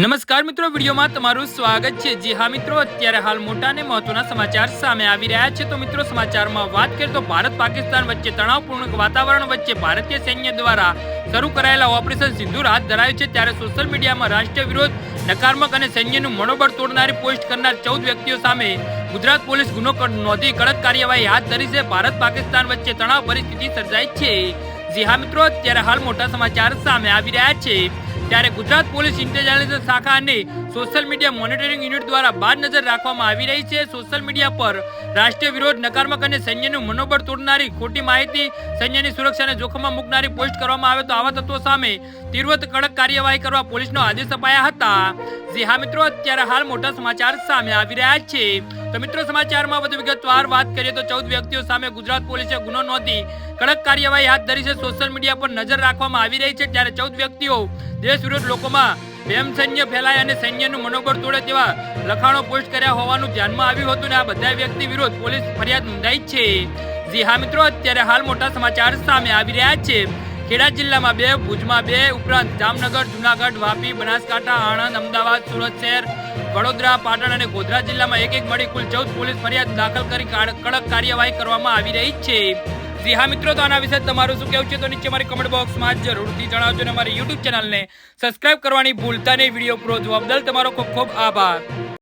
નમસ્કાર મિત્રો, વિડીયોમાં તમારું સ્વાગત છે. જી હા મિત્રો, અત્યારે હાલ મોટા અને મહત્વના સમાચાર સામે આવી રહ્યા છે. તો મિત્રો, સમાચારમાં વાત કરીએ તો ભારત પાકિસ્તાન વચ્ચે તણાવપૂર્ણ વાતાવરણ વચ્ચે ભારતીય સૈન્ય દ્વારા શરૂ કરાયેલા ઓપરેશન સિંધુર હાથ ધરાયું છે. ત્યારે સોશિયલ મીડિયામાં રાષ્ટ્રીય વિરોધ નકારમક અને સૈન્યનું મનોબળ તોડનારી પોસ્ટ કરનાર ચૌદ વ્યક્તિઓ સામે ગુજરાત પોલીસ ગુનો નોંધી કડક કાર્યવાહી હાથ ધરી છે. ભારત પાકિસ્તાન વચ્ચે તણાવ પરિસ્થિતિ સર્જાઈ છે. જી હા મિત્રો, અત્યારે હાલ મોટા સમાચાર સામે આવી રહ્યા છે. ત્યારે ગુજરાત પોલીસ ઇન્ટેલિજન્સ શાખા અને સોશિયલ મીડિયા મોનિટરિંગ યુનિટ દ્વારા બાદ નજર રાખવામાં આવી રહી છે. સોશિયલ મીડિયા પર રાષ્ટ્રીય વિરોધ નકારમક અને સૈન્યનું મનોબળ તોડનારી ખોટી માહિતી સૈન્યની સુરક્ષાને જોખમમાં મૂકનારી પોસ્ટ કરવામાં આવે તો આવા તત્વો સામે તીવ્ર કડક કાર્યવાહી કરવા પોલીસનો આદેશ અપાયા હતા. જે હા મિત્રો, અત્યારે હાલ મોટા સમાચાર સામે આવી રહ્યા છે. તો મિત્રો સમાચારમાં વધુ વિગતવાર વાત કરીએ તો ચૌદ વ્યક્તિઓ સામે ગુજરાત પોલીસે ગુનો નોંધી કડક કાર્યવાહી હાથ ધરી છે. સોશિયલ મીડિયા પર નજર રાખવામાં આવી રહી છે. ત્યારે ચૌદ વ્યક્તિઓ દેશ વિરોધ લોકોમાં પ્રેમ સૈન્ય ફેલાય અને સૈન્યનું મનોબળ તોડે તેવા લખાણો પોસ્ટ કર્યા હોવાનું ધ્યાનમાં આવ્યું હતું ને આ બધા વ્યક્તિ વિરોધ પોલીસ ફરિયાદ નોંધાઈ છે. જી હા મિત્રો, અત્યારે હાલ મોટા સમાચાર સામે આવી રહ્યા છે. ખેડા જિલ્લામાં બે, ભુજમાં બે, ઉપરાંત જામનગર, જુનાગઢ, વાપી, બનાસકાંઠા, આણંદ, અમદાવાદ, સુરત શહેર, વડોદરા, પાટણ અને ગોધરા જિલ્લામાં એક એક મળી કુલ ચૌદ પોલીસ ફરિયાદ દાખલ કરી કડક કાર્યવાહી કરવામાં આવી રહી છે. જી હા, મિત્રો, તો આના વિશે તમારું શું કહેવું છે તો નીચે મારી કમેન્ટ બોક્સમાં જરૂરથી જણાવજો અને અમારી યુટ્યુબ ચેનલને સબસ્ક્રાઇબ કરવાની ભૂલતા નહીં. વીડિયો પૂરો જોવા બદલ તમારો ખૂબ ખૂબ આભાર.